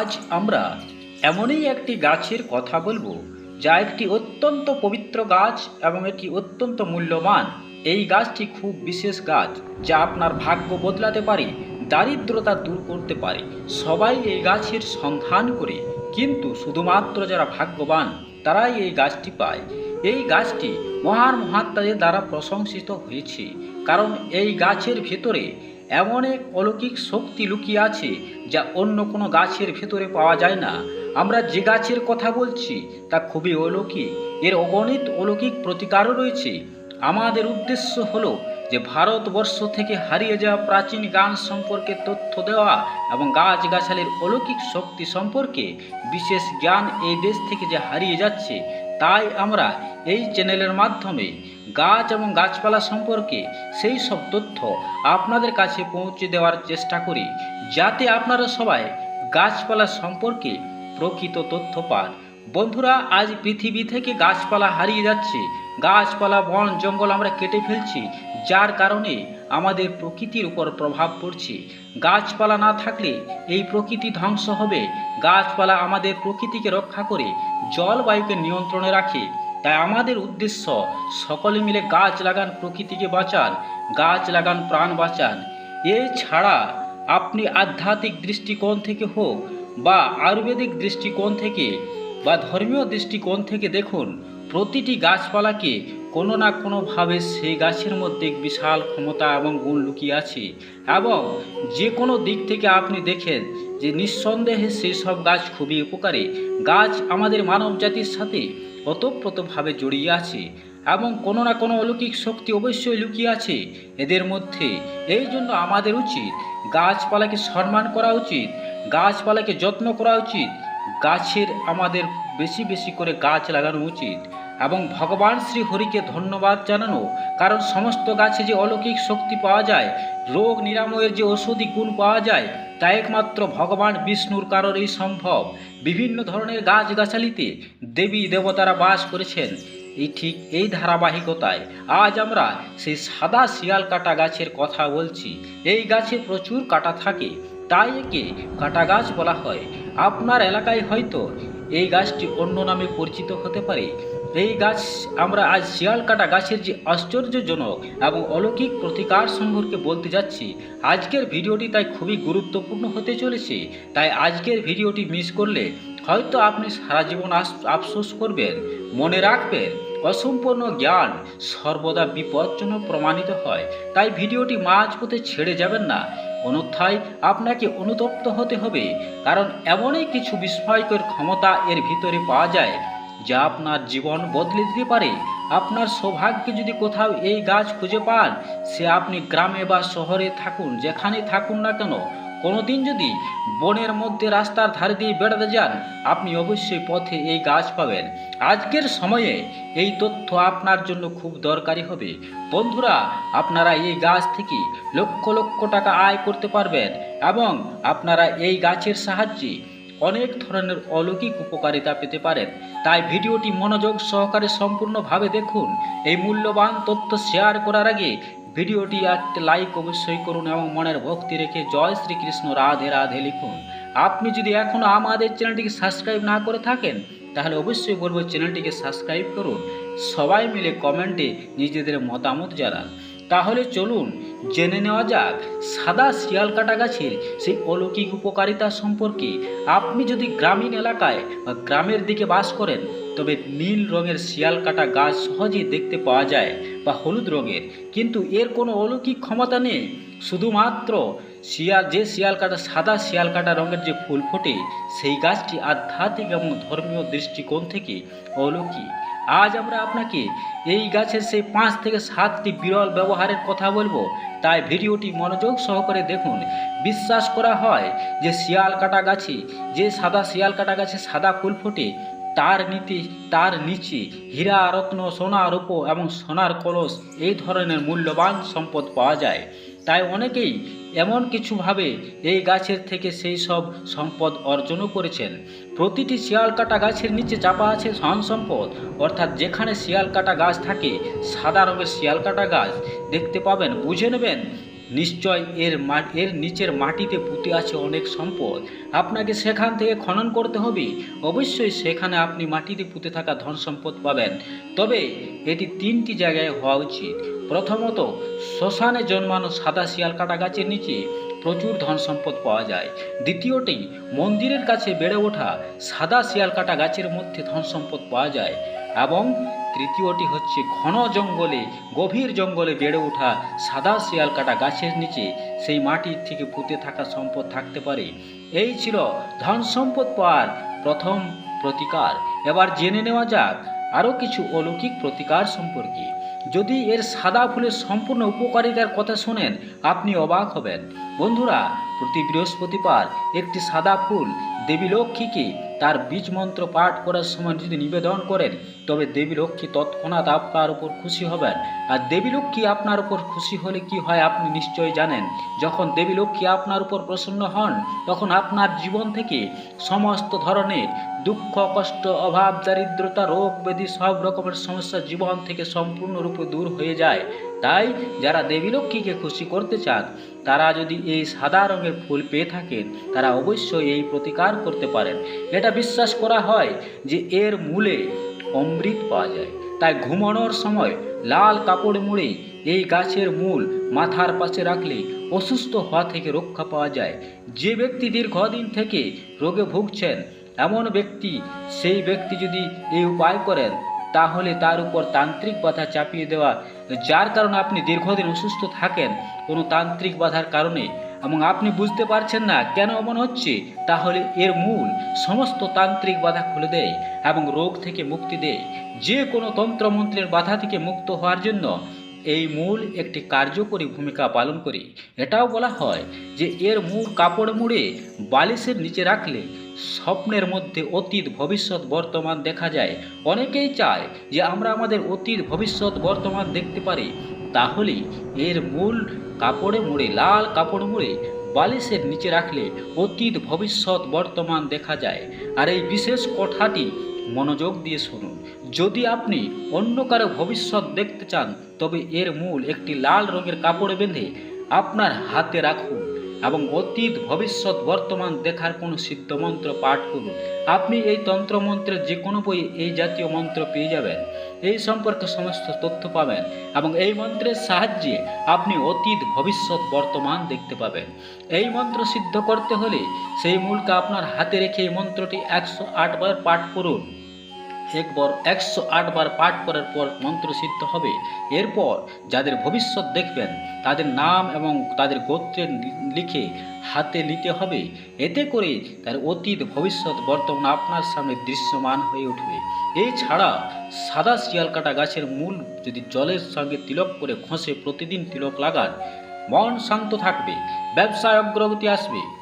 আজ আমরা এমনই একটি গাছের কথা বলব, যা একটি অত্যন্ত পবিত্র গাছ এবং এটি অত্যন্ত মূল্যবান। এই গাছটি খুব বিশেষ গাছ, যা আপনার ভাগ্য বদলাতে পারে, দারিদ্রতা দূর করতে পারে। সবাই এই গাছের সন্ধান করে, কিন্তু শুধুমাত্র যারা ভাগ্যবান, তারাই এই গাছটি পায়। এই গাছটি মহান মহাত্মাদের দ্বারা প্রশংসিত হয়েছে, কারণ এই গাছের ভেতরে এমন এক অলৌকিক শক্তি লুকিয়ে আছে যা অন্য কোনো গাছের ভেতরে পাওয়া যায় না। আমরা যে গাছের কথা বলছি, তা খুবই অলৌকিক। এর অগণিত অলৌকিক প্রতিকারও রয়েছে। আমাদের উদ্দেশ্য হলো যে ভারতবর্ষ থেকে হারিয়ে যাওয়া প্রাচীন গান সম্পর্কে তথ্য দেওয়া এবং গাছগাছালির অলৌকিক শক্তি সম্পর্কে বিশেষ জ্ঞান এই দেশ থেকে যে হারিয়ে যাচ্ছে তাই আমরা এই চ্যানেলের মাধ্যমে গাছ এবং গাছপালা সম্পর্কে সেই সব তথ্য আপনাদের কাছে পৌঁছে দেওয়ার চেষ্টা করি, যাতে আপনারা সবাই গাছপালা সম্পর্কে প্রকৃত তথ্য পান। বন্ধুরা, আজ পৃথিবী থেকে গাছপালা হারিয়ে যাচ্ছে। গাছপালা, বন, জঙ্গল আমরা কেটে ফেলছি, যার কারণে আমাদের প্রকৃতির উপর প্রভাব পড়ছে। গাছপালা না থাকলে এই প্রকৃতি ধ্বংস হবে। গাছপালা আমাদের প্রকৃতিকে রক্ষা করে জলবায়ুকে নিয়ন্ত্রণে রাখে। তাই আমাদের উদ্দেশ্য সকলে মিলে গাছ লাগান, প্রকৃতিকে বাঁচান, গাছ লাগান, প্রাণ বাঁচান। এছাড়া আপনি আধ্যাত্মিক দৃষ্টিকোণ থেকে হোক বা আয়ুর্বেদিক দৃষ্টিকোণ থেকে বা ধর্মীয় দৃষ্টিকোণ থেকে দেখুন প্রতিটি গাছপালাকে কোনো না কোনোভাবে সেই গাছের মধ্যে বিশাল ক্ষমতা এবং গুণ লুকিয়ে আছে এবং যে কোনো দিক থেকে আপনি দেখেন যে নিঃসন্দেহে সেই সব গাছ খুবই উপকারী। গাছ আমাদের মানব জাতির সাথে ওতপ্রোতভাবে জড়িয়ে আছে এবং কোনো না কোনো অলৌকিক শক্তি অবশ্যই লুকিয়ে আছে এদের মধ্যে। এই জন্য আমাদের উচিত গাছপালাকে সম্মান করা উচিত, গাছপালাকে যত্ন করা উচিত, গাছের আমাদের বেশি বেশি করে গাছ লাগানো উচিত। এবং ভগবান শ্রী হরিকে ধন্যবাদ জানানো, কারণ সমস্ত গাছে যে অলৌকিক শক্তি পাওয়া যায়, রোগ নিরাময়ের যে ঔষধি গুণ পাওয়া যায়, তা একমাত্র ভগবান বিষ্ণুর কারণেই সম্ভব। বিভিন্ন ধরনের গাছগাছালিতে দেবী দেবতারা বাস করেছেন। এই ঠিক এই ধারাবাহিকতায় আজ আমরা সেই সাদা শিয়াল কাটা গাছের কথা বলছি। এই গাছে প্রচুর কাটা থাকে, তাই একে কাটা গাছ বলা হয়। আপনার এলাকায় হয়তো এই গাছটি অন্য নামে পরিচিত হতে পারে। এই গাছ আমরা আজ শিয়াল কাটা গাছের যে আশ্চর্যজনক এবং অলৌকিক প্রতিকার সম্পর্কে বলতে যাচ্ছি, আজকের ভিডিওটি তাই খুবই গুরুত্বপূর্ণ হতে চলেছে। তাই আজকের ভিডিওটি মিস করলে হয়তো আপনি সারা জীবন আফসোস করবেন, মনে রাখবেন, অসম্পূর্ণ জ্ঞান সর্বদা বিপজ্জনক প্রমাণিত হয়। তাই ভিডিওটি মাঝপথে ছেড়ে যাবেন না। অন্যথায় আপনাকে অনুতপ্ত হতে হবে, কারণ এমনই কিছু বিস্ময়কর ক্ষমতা এর ভিতরে পাওয়া যায় যা আপনার জীবন বদলে দিতে পারে। আপনার সৌভাগ্যে যদি কোথাও এই গাছ খুঁজে পান, সে আপনি গ্রামে বা শহরে থাকুন, যেখানে থাকুন না কেন। কোনোদিন যদি বনের মধ্যে রাস্তার ধারে দিয়ে বেড়াতে যান, আপনি অবশ্যই পথে এই গাছ পাবেন। আজকের সময়ে এই তথ্য আপনার জন্য খুব দরকারি হবে। বন্ধুরা, আপনারা এই গাছ থেকে লক্ষ লক্ষ টাকা আয় করতে পারবেন এবং আপনারা এই গাছের সাহায্যে অনেক ধরনের অলৌকিক উপকারিতা পেতে পারেন। তাই ভিডিওটি মনোযোগ সহকারে সম্পূর্ণভাবে দেখুন। এই মূল্যবান তথ্য শেয়ার করার আগে ভিডিওটি একটা লাইক অবশ্যই করুন এবং মনের ভক্তি রেখে জয় শ্রীকৃষ্ণ রাধে রাধে লিখুন। আপনি যদি এখনও আমাদের চ্যানেলটিকে সাবস্ক্রাইব না করে থাকেন, তাহলে অবশ্যই বলব চ্যানেলটিকে সাবস্ক্রাইব করুন। সবাই মিলে কমেন্টে নিজেদের মতামত জানান। তাহলে চলুন জেনে নেওয়া যাক সাদা শিয়াল কাটা গাছের সেই অলৌকিক উপকারিতা সম্পর্কে। আপনি যদি গ্রামীণ এলাকায় বা গ্রামের দিকে বাস করেন তবে নীল রঙের শিয়াল কাটা গাছ সহজেই দেখতে পাওয়া যায় বা হলুদ রঙের। কিন্তু এর কোনো অলৌকিক ক্ষমতা নেই। শুধুমাত্র শিয়াল যে শিয়াল কাটা সাদা শিয়াল কাটা রঙের যে ফুল ফোটে, সেই গাছটি আধ্যাত্মিক এবং ধর্মীয় দৃষ্টিকোণ থেকে অলৌকিক। আজ আমরা আপনাকে এই গাছের সেই পাঁচ থেকে সাতটি বিরল ব্যবহারের কথা বলব। তাই ভিডিওটি মনোযোগ সহকারে দেখুন। বিশ্বাস করা হয় যে শিয়াল কাটা গাছে যে সাদা শিয়াল কাটা গাছে সাদা ফুল ফোটে তার নীতি, তার নিচে, হীরা, রত্ন সোনা রূপ এবং সোনার কলস এই ধরনের মূল্যবান সম্পদ পাওয়া যায়। তাই অনেকেই এমন কিছুভাবে এই গাছের থেকে সেই সব সম্পদ অর্জনও করেছেন। প্রতিটি শিয়াল কাটা গাছের নিচে চাপা আছে ধন সম্পদ। অর্থাৎ যেখানে শিয়াল কাটা গাছ থাকে, সাদা রঙের শিয়াল কাটা গাছ দেখতে পাবেন, বুঝে নেবেন নিশ্চয় এর এর নিচের মাটিতে পুঁতে আছে অনেক সম্পদ। আপনাকে সেখান থেকে খনন করতে হবে। অবশ্যই সেখানে আপনি মাটিতে পুঁতে থাকা ধন সম্পদ পাবেন। তবে এটি তিনটি জায়গায় হওয়া উচিত। প্রথমত, শ্মশানে জন্মানো সাদা শিয়াল কাটা গাছের নিচে প্রচুর ধন সম্পদ পাওয়া যায়। দ্বিতীয়টি, মন্দিরের কাছে বেড়ে ওঠা সাদা শিয়াল কাটা গাছের মধ্যে ধন সম্পদ পাওয়া যায় এবং তৃতীয়টি হচ্ছে ঘন জঙ্গলে, গভীর জঙ্গলে বেড়ে ওঠা সাদা শিয়াল কাটা গাছের নিচে। সেই মাটির থেকে পুঁতে থাকা সম্পদ থাকতে পারে। এই ছিল ধন সম্পদ পাওয়ার প্রথম প্রতিকার। এবার জেনে নেওয়া যাক আরও কিছু অলৌকিক প্রতিকার সম্পর্কে। যদি এর সাদা ফুলের সম্পূর্ণ উপকারিতার কথা শোনেন, আপনি অবাক হবেন। বন্ধুরা, প্রতি বৃহস্পতিবার একটি সাদা ফুল দেবী লক্ষ্মীকে তার বীজ মন্ত্র পাঠ করার সময় যদি নিবেদন করেন, তবে দেবী লক্ষ্মী তৎক্ষণাৎ আপনার উপর খুশি হবেন। আর দেবী লক্ষ্মী আপনার উপর খুশি হলে কি হয় আপনি নিশ্চয়ই জানেন। যখন দেবী লক্ষ্মী আপনার উপর প্রসন্ন হন, তখন আপনার জীবন থেকে সমস্ত ধরনের দুঃখ, কষ্ট, অভাব, দারিদ্রতা, রোগ, ব্যাধি সব রকমের সমস্যা জীবন থেকে সম্পূর্ণরূপে দূর হয়ে যায়। তাই যারা দেবী লক্ষ্মীকে খুশি করতে চান, তারা যদি এই সাদা রঙের ফুল পেয়ে থাকেন, তারা অবশ্যই এই প্রতিকার করতে পারেন। এটা বিশ্বাস করা হয় যে এর মূলে অমৃত পাওয়া যায়। তাই ঘুমানোর সময় লাল কাপড় মুড়ে এই গাছের মূল মাথার পাশে রাখলে অসুস্থ হওয়া থেকে রক্ষা পাওয়া যায়। যে ব্যক্তি দীর্ঘদিন থেকে রোগে ভুগছেন, এমন ব্যক্তি, সেই ব্যক্তি যদি এই উপায় করেন, তাহলে তার উপর তান্ত্রিক বাধা চাপিয়ে দেওয়া যার কারণে আপনি দীর্ঘদিন অসুস্থ থাকেন, কোনো তান্ত্রিক বাধার কারণে, এবং আপনি বুঝতে পারছেন না কেন এমন হচ্ছে, তাহলে এর মূল সমস্ত তান্ত্রিক বাধা খুলে দেয় এবং রোগ থেকে মুক্তি দেয়। যে কোনো তন্ত্রমন্ত্রের বাধা থেকে মুক্ত হওয়ার জন্য এই মূল একটি কার্যকরী ভূমিকা পালন করে। এটাও বলা হয় যে এর মূল কাপড় মুড়ে বালিশের নিচে রাখলে স্বপ্নের মধ্যে অতীত, ভবিষ্যৎ, বর্তমান দেখা যায়। অনেকেই চায় যে আমরা আমাদের অতীত, ভবিষ্যৎ, বর্তমান দেখতে পারি। তাহলে এর মূল কাপড়ে মুড়ে, লাল কাপড় মুড়ে, বালিশের নিচে রাখলে অতীত, ভবিষ্যৎ, বর্তমান দেখা যায়। আর এই বিশেষ কথাটি মনোযোগ দিয়ে শুনুন। যদি আপনি অন্য কারও ভবিষ্যৎ দেখতে চান, তবে এর মূল একটি লাল রঙের কাপড়ে বেঁধে আপনার হাতে রাখুন। এবং অতীত, ভবিষ্যৎ, বর্তমান দেখার কোনো সিদ্ধমন্ত্র পাঠ করুন। আপনি এই তন্ত্রমন্ত্রের যে কোনো বই এই জাতীয় মন্ত্র পেয়ে যাবেন। এই সম্পর্কে সমস্ত তথ্য পাবেন এবং এই মন্ত্রের সাহায্যে আপনি অতীত, ভবিষ্যৎ, বর্তমান দেখতে পাবেন। এই মন্ত্র সিদ্ধ করতে হলে সেই মূলকে আপনার হাতে রেখে এই মন্ত্রটি একশো আটবার পাঠ করুন। একবার একশো আটবার পাঠ করার পর মন্ত্র সিদ্ধ হবে। এরপর যাদের ভবিষ্যৎ দেখবেন, তাদের নাম এবং তাদের গোত্রের লিখে হাতে নিতে হবে। এতে করে তার অতীত, ভবিষ্যৎ, বর্তমান আপনার সামনে দৃশ্যমান হয়ে উঠবে। এছাড়া সাদা শিয়াল কাটা গাছের মূল যদি জলের সঙ্গে তিলক করে ঘষে প্রতিদিন তিলক লাগান। মন শান্ত থাকবে, ব্যবসায় অগ্রগতি আসবে।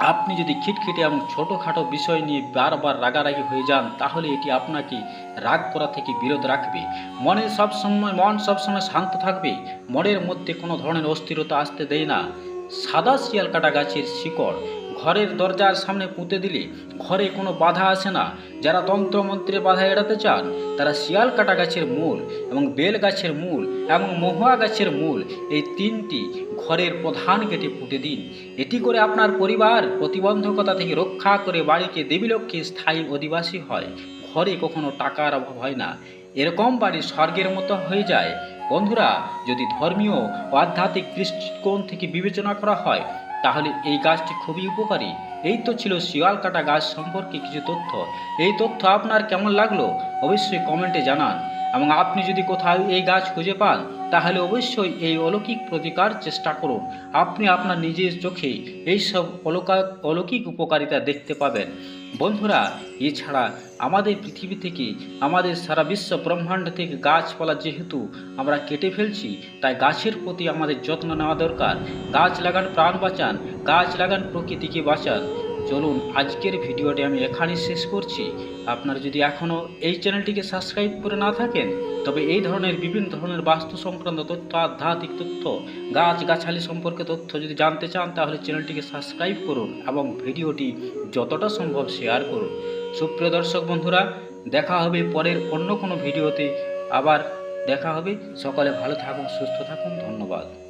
আপনি যদি খিটখিটে এবং ছোটোখাটো বিষয় নিয়ে বারবার রাগারাগি হয়ে যান, তাহলে এটি আপনাকে রাগ করা থেকে বিরত রাখবে। মনে সবসময় মন সবসময় শান্ত থাকবে। মনের মধ্যে কোনো ধরনের অস্থিরতা আসতে দেয় না। সাদা শিয়াল কাটা গাছের শিকড় ঘরের দরজার সামনে পুঁতে দিলে ঘরে কোনো বাধা আসে না। যারা তন্ত্রমন্ত্রে বাধা এড়াতে চান, তারা শিয়াল কাটা গাছের মূল এবং বেল গাছের মূল এবং মহুয়া গাছের মূল এই তিনটি ঘরের প্রধান গেটে পুঁতে দিন। এটি করে আপনার পরিবার প্রতিবন্ধকতা থেকে রক্ষা করে বাড়িকে দেবীলক্ষ্মী স্থায়ী অধিবাসী হয়। ঘরে কখনো টাকার অভাব হয় না। এরকম বাড়ি স্বর্গের মতো হয়ে যায়। বন্ধুরা, যদি ধর্মীয় ও আধ্যাত্মিক দৃষ্টিকোণ থেকে বিবেচনা করা হয় তাহলে এই গাছটি খুবই উপকারী। এই তো ছিল শিয়াল কাটা গাছ সম্পর্কে কিছু তথ্য। এই তথ্য আপনার কেমন লাগল অবশ্যই কমেন্টে জানান। এবং আপনি যদি কোথাও এই গাছ খুঁজে পান, তাহলে অবশ্যই এই অলৌকিক প্রতিকার চেষ্টা করুন। আপনি আপনার নিজের চোখে এইসব অলৌকা, অলৌকিক উপকারিতা দেখতে পাবেন। বন্ধুরা, এছাড়া আমাদের পৃথিবী থেকে, আমাদের সারা বিশ্ব ব্রহ্মাণ্ড থেকে গাছপালা যেহেতু আমরা কেটে ফেলছি, তাই গাছের প্রতি আমাদের যত্ন নেওয়া দরকার। গাছ লাগান প্রাণ বাঁচান, গাছ লাগান প্রকৃতিকে বাঁচান। চলুন আজকের ভিডিওটি আমি এখানেই শেষ করছি। আপনারা যদি এখনও এই চ্যানেলটিকে সাবস্ক্রাইব করে না থাকেন, তবে এই ধরনের বিভিন্ন ধরনের বাস্তু সংক্রান্ত তথ্য, আধ্যাত্মিক তথ্য গাছ গাছালি সম্পর্কে তথ্য যদি জানতে চান, তাহলে চ্যানেলটিকে সাবস্ক্রাইব করুন এবং ভিডিওটি যতটা সম্ভব শেয়ার করুন। সুপ্রিয় দর্শক বন্ধুরা, দেখা হবে পরের অন্য কোনো ভিডিওতে। আবার দেখা হবে। সকালে ভালো থাকুন, সুস্থ থাকুন। ধন্যবাদ।